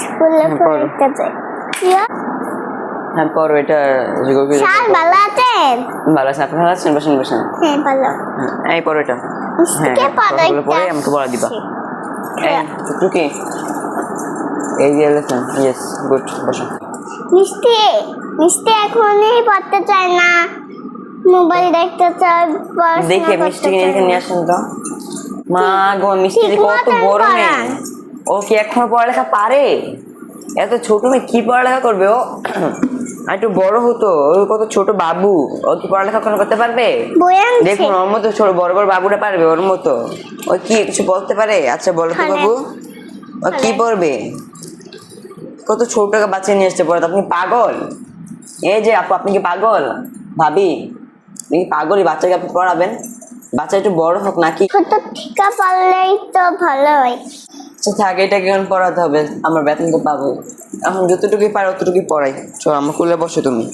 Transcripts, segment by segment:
স্কুলে পড়ো। পড়তে যাই। প্রিয় হ্যাঁ এটা স্যার ভালো আছেন? ভালো আছে আপনি ভালো আছেন? বসেন বসেন। হ্যাঁ ভালো। হ্যাঁ, এই এটা। পরে আমাকে বলা দিবা। এই ইয়েস গুড বসো। মিষ্টি মিষ্টি এখনই পড়তে চায় না। মোবাইল দেখতে চায় দেখে মিষ্টি কিনে নিয়ে আসেন তো। মা গো মিষ্টি কত বড় মেয়ে। ও কি এখনও পড়ালেখা পারে? এত ছোট মেয়ে কি পড়ালেখা করবে ও? একটু বড় হতো কত ছোট বাবু ও কি পড়ালেখা কোনো করতে পারবে? দেখুন ওর মতো ছোট বড় বড় বাবুটা পারবে ওর মতো। ও কি কিছু বলতে পারে? আচ্ছা বলো তো হ্যাঁ। বাবু। ও কি হ্যাঁ। পড়বে? কত ছোট টাকা বাচ্চা নিয়ে আসতে পড়ে আপনি পাগল? এই যে আপু আপনি কি পাগল? ভাবি আপনি কি পাগল বাচ্চাকে আপনি পড়াবেন? বাচ্চা একটু বড় হোক নাকি? ছোট ঠিকা পারলেই তো ভালো হয়। আচ্ছা থাক এটাকে এখন পড়াতে হবে। আমার বেতন তো পাবো এখন যতটুকুই পারো অতটুকুই পড়াই। চলো আমার কুলে বসো তুমি।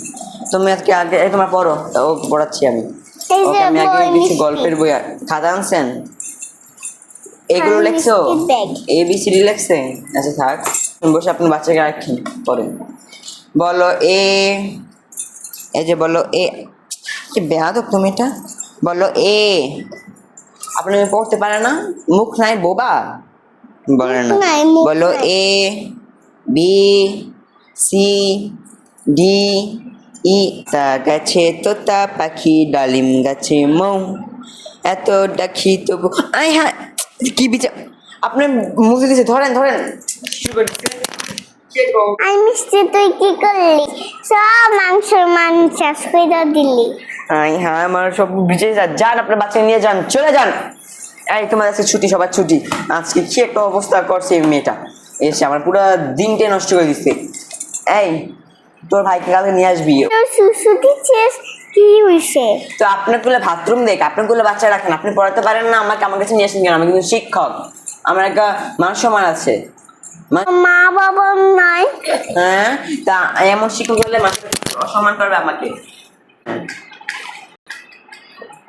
তুমি আজকে আগে এই তোমার পড়ো তা ও পড়াচ্ছি আমি। ওকে আমি আগে কিছু গল্পের বই আর- খাতা আনছেন? এগুলো লেখছো? এ বি সি ডি লেখছে? আচ্ছা থাক। বসে আপনার বাচ্চাকে রাখেন পড়েন। বলো এ এই যে বলো এ কি বেয়াদব তুমি এটা? বলো এ আপনি পড়তে পারে না? মুখ নাই বোবা? বলে না। বলো A B C D E তা গাছে তোতা পাখি ডালিম গাছে মৌ। এত ডাকি তবু আই হ্যাঁ কি বিচার আপনার মুখে দিছে ধরেন ধরেন? আই মিষ্টি তুই কি করলি? সব মাংসের মান শেষ করে দিলি। আই হ্যাঁ আমার সব যান যান আপনার বাচ্চা নিয়ে যান চলে যান। এই তোমার আজকে ছুটি সবার ছুটি। আজকে কি একটা অবস্থা করছে এই মেয়েটা? এসে আমার পুরো দিনটাই নষ্ট করে দিচ্ছে। এই তোর ভাইকে কালকে নিয়ে আসবি। কি হইছে? তো আপনার কুলে বাথরুম দেখ আপনার কুলে বাচ্চা রাখেন আপনি পড়াতে পারেন না আমাকে আমার কাছে নিয়ে আসেন কেন? আমি কিন্তু শিক্ষক আমার একটা মান সম্মান আছে। মা- মা বাবা নাই? হ্যাঁ তা এমন শিক্ষক হলে মানুষ অসম্মান করবে আমাকে।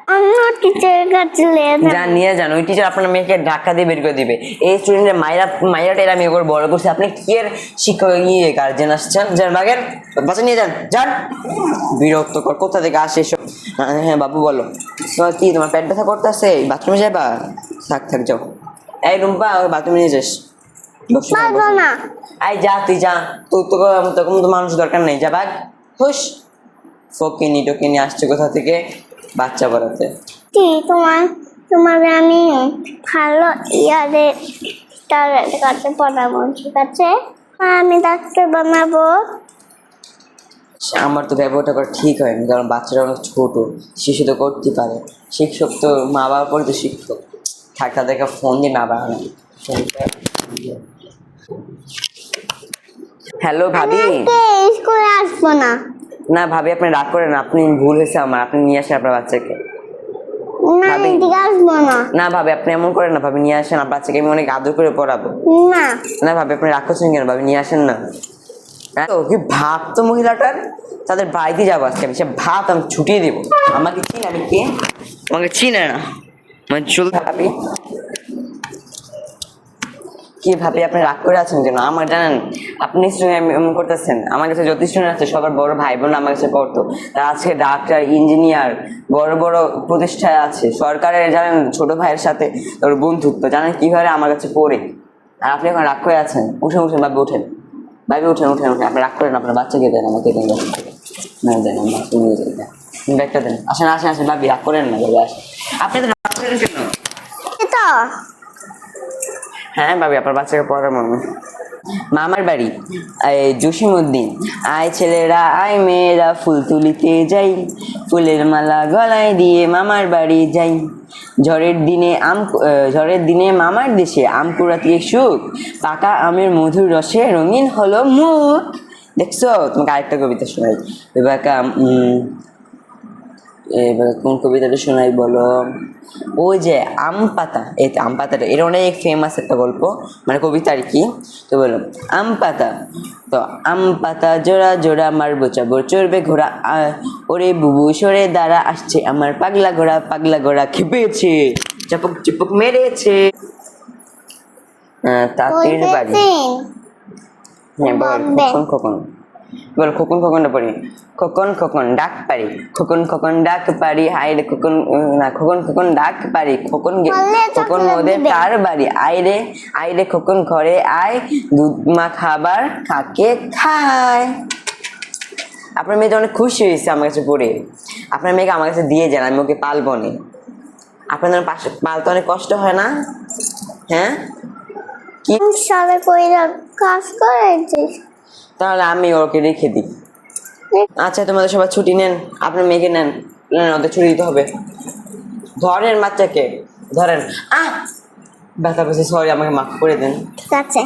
অন্য টিচারের কাছে নিয়ে যা। যা নিয়ে যান। ওই টিচার আপনার মেয়েকে ধাক্কা দিয়ে বের করে দিবে। এই স্টুডেন্টের মায়েরা মেয়ে করে বড় করছে। আপনি কি এর শিক্ষক ইয়ে গার্জেন আসছেন? যান বাগের। বাচ্চা নিয়ে যান। যান। বিরক্ত কর। কোথা থেকে আসে এসব? হ্যাঁ, বাবু বলো। তোমার কি তোমার পেট ব্যথা করতেছে? বাথরুমে যাবা থাক থাক যাও। এই রুম্পা ওই বাথরুমে নিয়ে যাস। পারব না। যা তুই যা। তোর তো তখন তো মানুষ দরকার নেই। যা বাগ। হুস ফকিনি টকিনি আসছে কোথা থেকে? বাচ্চা পড়াতে। কি তোমার তোমার আমি ভালো ইয়ারে তার কাছে পড়াবো ঠিক আছে? আমি ডাক্তার বানাবো। আমার তো ব্যবহারটা করা ঠিক হয়নি কারণ বাচ্চারা অনেক ছোট শিশু তো করতে পারে। শিক্ষক তো মা বাবা পরে তো শিক্ষক। থাক তাদেরকে ফোন দিয়ে না বাড়ানো। হ্যালো ভাবি। স্কুলে আসব না। না ভাবি আপনি রাগ করেন আপনি ভুল হয়েছে আমার আপনি নিয়ে আসেন আপনার বাচ্চাকে। না ভাবি। না। না ভাবি আপনি এমন করেন না ভাবি নিয়ে আসেন আপনার বাচ্চাকে আমি অনেক আদর করে পড়াবো। না। না ভাবি আপনি রাগ করছেন কেন ভাবি নিয়ে আসেন না। তো কি ভাব তো মহিলাটার? তাদের বাড়িতে যাব আজকে আমি সে ভাব আমি ছুটিয়ে দেবো। আমাকে চিনে আমি কে? আমাকে চিনে না। মানে চল ভাবি কি ভাবি আপনি রাগ করে আছেন কেন আমার জানেন, আপনি এমন করতেছেন। আমার কাছে যত আছে, সবার বড় ভাই বোন আমার কাছে পড়তো। তারা আজকে ডাক্তার, ইঞ্জিনিয়ার, বড় বড় প্রতিষ্ঠায় আছে। সরকারের, জানেন, ছোট ভাইয়ের সাথে ওর বন্ধুত্ব। জানেন কীভাবে আমার কাছে পড়ে? আর আপনি এখন রাগ করে আছেন? উঠেন উঠেন, ভাবি উঠেন। ভাবি, উঠেন উঠেন উঠেন। আপনি রাগ করেন আপনার বাচ্চাকে দেন, আমাকে দেন। না, দেন নিয়ে ব্যাগটা দেন। আসেন আসেন আসেন, ভাবি, রাগ করেন না আসেন। আপনি তো রাগ করেন কেন? হ্যাঁ ভাবি, আপনার বাচ্চাকে পড়াবো আমি। মামার বাড়ি, এই জসিমউদ্দিন। আয় ছেলেরা, আয় মেয়েরা, ফুল তুলিতে যাই। ফুলের মালা গলায় দিয়ে মামার বাড়ি যাই। ঝড়ের দিনে আম ঝড়ের দিনে মামার দেশে আম কুড়াতে সুখ পাকা আমের মধুর রসে রঙিন হলো মুখ। দেখছ? তোমাকে আরেকটা কবিতা শোনাই। এবার কোন কবিতাটা শোনাই বলো? ওই যে আম পাতা এই আম পাতাটা এটা অনেক ফেমাস একটা গল্প মানে কবিতা আর কি? তো বলো আম পাতা তো আম পাতা জোড়া জোড়া মারবো চাবর চড়বে ঘোড়া ওরে বুবু সরে দাঁড়া আসছে আমার পাগলা ঘোড়া পাগলা ঘোড়া খেপেছে চাপক চিপক মেরেছে। তাঁতের বাড়ি। হ্যাঁ বল। খোকন খোকন বল খোকন খোকনটা পড়ি। খোকন খোকন ডাক পারি। খোকন খোকন ডাক পারি হাইরে খোকন না খোকন খোকন ডাক পারি। খোকন খোকন দিবে। কার বাড়ি? আইরে আইরে খোকন ঘরে আয়। দুধ মা খাবার খাকে খায়? আপনার মেয়েটা অনেক খুশি হয়েছে আমার কাছে পড়ে। আপনার মেয়েকে আমার কাছে দিয়ে যান আমি ওকে পালবো নি। আপনাদের পাশে পালতে অনেক কষ্ট হয় না? হ্যাঁ? কি? সবে কইরা কাজ করেছিস? তাহলে আমি ওকে রেখে দিই। আচ্ছা তোমাদের সবাই ছুটি নেন আপনার মেয়েকে নেন নেন ওদের ছুটি দিতে হবে। ধরেন বাচ্চাকে ধরেন আহ! ব্যথা পেয়েছে সরি আমাকে মাফ করে দেন। ঠিক আছে।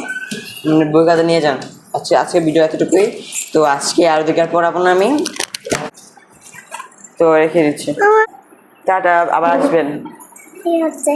মানে বই কাজে নিয়ে যান। আচ্ছা আজকে ভিডিও এতটুকুই। তো আজকে আর দিকে আর পড়াবো না আমি। তো রেখে দিচ্ছি। টাটা আবার আসবেন। কি হচ্ছে